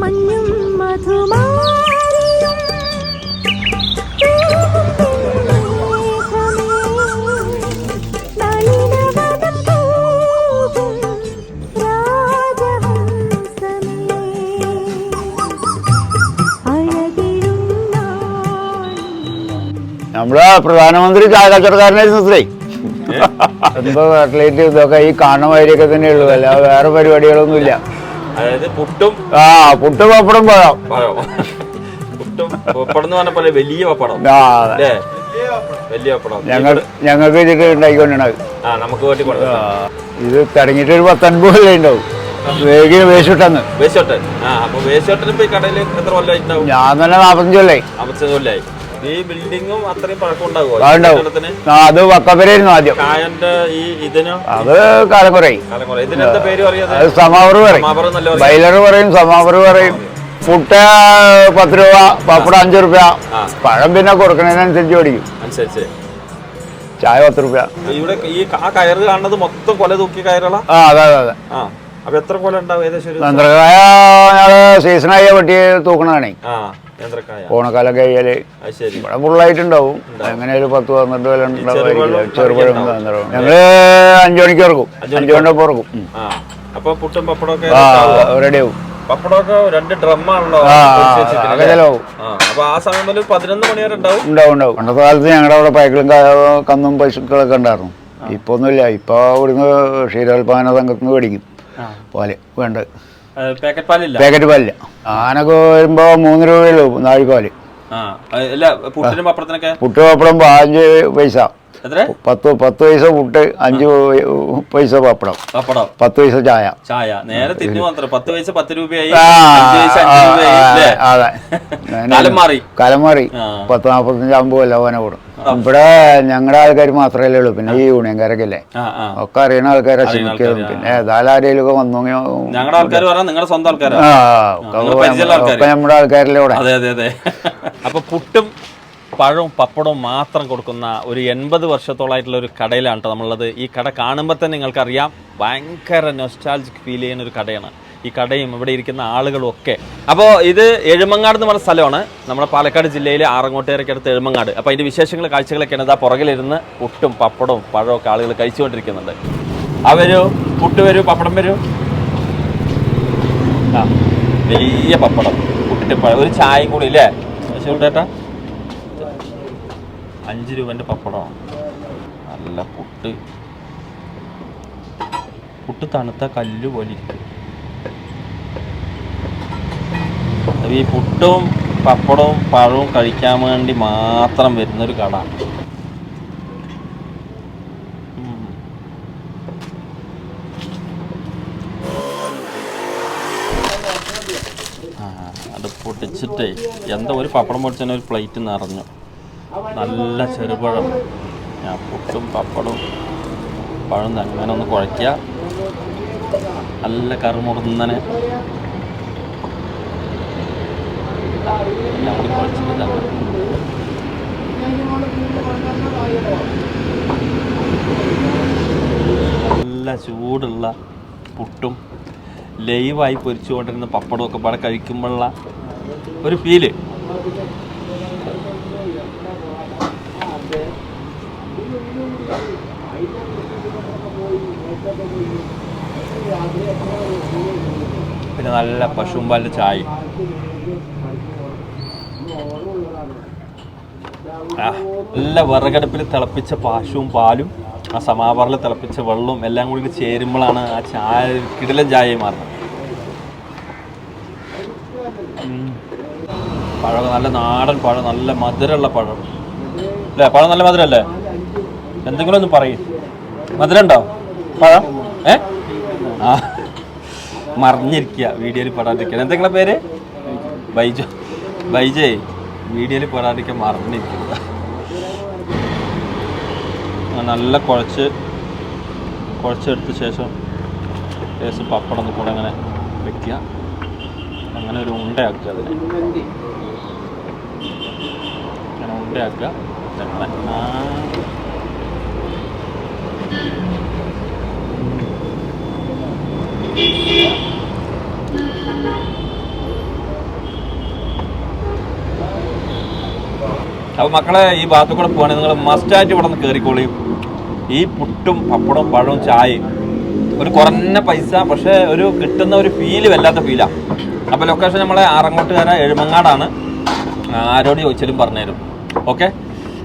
മഞ്ഞും മധുമാരിയും നമ്മുടെ പ്രധാനമന്ത്രി ചായ കച്ചവടക്കാരനായിരുന്നു ഇത്രേ എന്തോ കട്ട്ലേറ്റ് ഇതൊക്കെ ഈ കാണുന്ന മാതിരിയൊക്കെ തന്നെയുള്ളൂ അല്ലാതെ വേറെ പരിപാടികളൊന്നും ഇല്ല അതായത് പുട്ടും ആ പുട്ട് പപ്പടം പഴം. പഴം. പുട്ടും പപ്പടം എന്ന് പറഞ്ഞ പോലെ വലിയ പപ്പടം. അല്ലേ? വലിയ പപ്പടം. ഞങ്ങൾ ഞങ്ങൾക്ക് വെച്ചിട്ട് ഉണ്ടായിക്കൊണ്ടാണ് ആ നമുക്ക് വേണ്ടി ഇത് തുടങ്ങിയിട്ട് ഒരു പത്തൊൻപത് കൊല്ലം ഉണ്ടാവും. വേഗം വേഷിട്ടെന്ന് വേശോട്ടൻ. ആ അപ്പൊ വേശോട്ടൻ പോയി കടയിൽ എത്ര കൊല്ലമായിട്ടുണ്ടാവും ഞാൻ തന്നെ നാപ്പത്തഞ്ച് കൊല്ലായി. അമ്പത്തഞ്ച് കൊല്ലായി. ഈ ബിൽഡിങ്ങും അത്രയും പഴക്കം ആ അത് വക്കപ്പരായിരുന്നു ആദ്യം. ഈ ഇതിനോ? അത് കാലക്കുറയി അത്? സമാവർ പറയും. ബൈലർ പറയും സമാവർ പറയും. പുട്ട പത്ത് രൂപ പപ്പട അഞ്ചു രൂപ. ആ. പഴം പിന്നെ കൊടുക്കണതിനനുസരിച്ച് മേടിക്കും. അനുസരിച്ച്. ചായ പത്ത് രൂപ. ഇവിടെ ഈ ആ കയറ് കാണുന്നത് മൊത്തം കൊല തൂക്കി കയറുള്ള ആ അതെ അതെ അതെ. ആ. അപ്പൊ എത്ര കൊല ഉണ്ടാവും? ഏകദേശം ഒരു നേന്ത്രക്കായ ഞങ്ങൾ സീസണായ വെട്ടി തൂക്കണതാണേ. ആ നേന്ത്രക്കായ ഓണക്കാലം കഴിയാൽ അത് ശരി. ഇവിടെ ഫുള്ളായിട്ടുണ്ടാവും അങ്ങനെ ഒരു പത്ത് പന്ത്രണ്ട് വില ഉണ്ടാവും ചെറുപഴം. ഞങ്ങൾ അഞ്ചു മണിക്ക് ഇറക്കും അഞ്ചു ഇറക്കും ഉം. ആ. അപ്പൊ പുട്ടും പപ്പടമൊക്കെ ആ ഉണ്ടാവുമോ? റെഡി ആവും. പപ്പടമൊക്കെ രണ്ട് ഡ്രമ്മാണല്ലോ ആ അതൊക്കെ? ആ അപ്പൊ ആ സമയം മുതൽ പതിനൊന്ന് മണി വരെ ഉണ്ടാവും? ഉണ്ടാവും ഉണ്ടാവും. പണ്ടത്തെ കാലത്ത് ഞങ്ങളുടെ അവിടെ പൈക്കളും ക- കന്നും പശുക്കളൊക്കെ ഉണ്ടായിരുന്നു. ഇപ്പൊ ഒന്നുമില്ല ഇപ്പൊ ഇവിടുന്ന് ക്ഷീരോത്പാദന സംഘത്തിന് മേടിക്കും. പാൽ വേണ്ട. പാക്കറ്റ് പാലില്ല? പാക്കറ്റ് പാലില്ല. ആനൊക്കെ വരുമ്പോ മൂന്ന് രൂപയുള്ളൂ നാഴിക്കാൽ പുട്ട് പപ്പടം പതിനഞ്ച് പൈസ. എത്ര പത്ത് പത്ത് പൈസ പുട്ട് അഞ്ച് പൈസ പപ്പടം. പപ്പടം. പത്ത് പൈസ ചായ. ചായ. നേരെ തിരിഞ്ഞു മാത്രം പത്ത് പൈസ പത്ത് രൂപയായി? അതെ. കാലം മാറി. കാലം മാറി. പത്ത് നാപ്പത്തഞ്ച് അമ്പത് അല്ല ഓന കൂടും. ഇവിടെ ഞങ്ങളുടെ ആൾക്കാർ മാത്രമല്ലേ ഉള്ളൂ. പിന്നെ ഈ യൂണിയൻകാരൊക്കെ അല്ലേ ഒക്കെ അറിയണ ആൾക്കാരെ ശ്രമിക്കും പിന്നെ ഏതായാലും ആരെങ്കിലും വന്നു ഞങ്ങളുടെ ആൾക്കാർ പറയാം നിങ്ങളുടെ സ്വന്തം ആൾക്കാരാ. ആ നിങ്ങൾ പരിചയമുള്ള ആൾക്കാര്. ഒക്കെ നമ്മുടെ ആൾക്കാരിലൂടെ അതെ അതെ അതെ. അപ്പൊ പുട്ടും പഴവും പപ്പടവും മാത്രം കൊടുക്കുന്ന ഒരു എൺപത് വർഷത്തോളമായിട്ടുള്ള ഒരു കടയിലാണ് കേട്ടോ നമ്മളുള്ളത്. ഈ കട കാണുമ്പോൾ തന്നെ നിങ്ങൾക്കറിയാം ഭയങ്കര നൊസ്റ്റാൾജിക് ഫീൽ ചെയ്യുന്ന ഒരു കടയാണ്. ഈ കടയും ഇവിടെ ഇരിക്കുന്ന ആളുകളും ഒക്കെ. അപ്പോൾ ഇത് എഴുമങ്ങാട് എന്ന് പറഞ്ഞ സ്ഥലമാണ്. നമ്മുടെ പാലക്കാട് ജില്ലയിലെ ആറങ്ങോട്ടേരൊക്കെ അടുത്ത് എഴുമങ്ങാട്. അപ്പോൾ അതിന്റെ വിശേഷങ്ങൾ കാഴ്ചകളൊക്കെയാണ് ഇതാ പുറകിലിരുന്ന് പുട്ടും പപ്പടവും പഴവും ആളുകൾ കഴിച്ചുകൊണ്ടിരിക്കുന്നുണ്ട്. ആ വരൂ പുട്ട് വരൂ പപ്പടം വരൂ. ആ വലിയ പപ്പടം. പുട്ടിട്ട് പഴം. ഒരു ചായയും കൂടി ഇല്ലേ? ചേട്ടാ അഞ്ച് രൂപന്റെ പപ്പടമാണ് നല്ല പുട്ട്. പുട്ട് തണുത്ത കല്ല് പോലെ ഇരിക്കും ഈ പുട്ടും പപ്പടവും പഴവും കഴിക്കാൻ വേണ്ടി മാത്രം വരുന്നൊരു കട. അത് പൊട്ടിച്ചിട്ടേ എന്താ ഒരു പപ്പടം പൊടിച്ചതിന് ഒരു പ്ലേറ്റ് നിറഞ്ഞു. നല്ല ചെറുപഴം. ഞാൻ പുട്ടും പപ്പടും പഴം അങ്ങനെ ഒന്ന് കുഴയ്ക്കുക. നല്ല കറുമുറുന്നനെ. എല്ലാം. നല്ല ചൂടുള്ള പുട്ടും ലൈവായി പൊരിച്ചുകൊണ്ടിരുന്ന പപ്പടമൊക്കെ പാടെ കഴിക്കുമ്പോഴുള്ള ഒരു ഫീൽ പിന്നെ നല്ല പശുമ്പാലിന്റെ ചായ നല്ല വിറകടുപ്പിൽ തിളപ്പിച്ച പാശുവും പാലും ആ സമാവറിൽ തിളപ്പിച്ച വെള്ളവും എല്ലാം കൂടി ചേരുമ്പോഴാണ് ആ ചായ കിടിലൻ ചായയായി മാറുന്നത്. പഴം നല്ല നാടൻ പഴം നല്ല മധുരമുള്ള പഴം. അല്ലേ? പഴം നല്ല മധുരമല്ലേ? എന്തെങ്കിലും ഒന്ന് പറയും. മധുരം ഉണ്ടോ പഴം ഏ? ആ. മറിഞ്ഞിരിക്കുക വീഡിയോയിൽ പെടാണ്ടിരിക്കുക എന്തെങ്കിലും പേര്? ബൈജു. ബൈജേ വീഡിയോയിൽ പെടാണ്ടിരിക്കാൻ മറിഞ്ഞിരിക്കുക നല്ല കുഴച്ച് കുഴച്ചെടുത്ത ശേഷം ലേശം പപ്പടം കൂടെ അങ്ങനെ വെക്കുക അങ്ങനെ ഒരു ഉണ്ടയാക്കുക അതിനെ. അങ്ങനെ ഉണ്ടയാക്കുക അപ്പോൾ മക്കളെ ഈ ഭാഗത്തു കൂടെ പോകുകയാണെങ്കിൽ നിങ്ങൾ മസ്റ്റായിട്ട് ഇവിടെ നിന്ന് കയറിക്കോളി ഈ പുട്ടും പപ്പടവും പഴവും ചായയും ഒരു കുറഞ്ഞ പൈസ പക്ഷേ ഒരു കിട്ടുന്ന ഒരു ഫീൽ വല്ലാത്ത ഫീലാണ് അപ്പോൾ ലൊക്കേഷൻ നമ്മളെ ആറങ്ങോട്ടുകാര എഴുമങ്ങാടാണ്. ആരോട് ചോദിച്ചാലും പറഞ്ഞുതരും. ഓക്കെ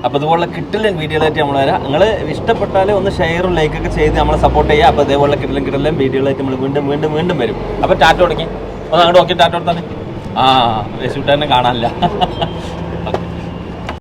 അപ്പോൾ ഇതുപോലുള്ള കിട്ടില്ല വീഡിയോകളായിട്ട് നമ്മൾ വരാം. നിങ്ങൾ ഇഷ്ടപ്പെട്ടാൽ ഒന്ന് ഷെയറും ലൈക്കൊക്കെ ചെയ്ത് നമ്മളെ സപ്പോർട്ട് ചെയ്യുക. അപ്പോൾ ഇതേപോലെ കിട്ടലും കിട്ടലും വീഡിയോകളായിട്ട് നമ്മൾ വീണ്ടും വീണ്ടും വീണ്ടും വരും. അപ്പോൾ ടാറ്റ തുടങ്ങി ഒന്ന് അങ്ങോട്ട് ഓക്കെ ടാറ്റ കൊടുത്താൽ ആ യേശുട്ടനെ കാണാനില്ല.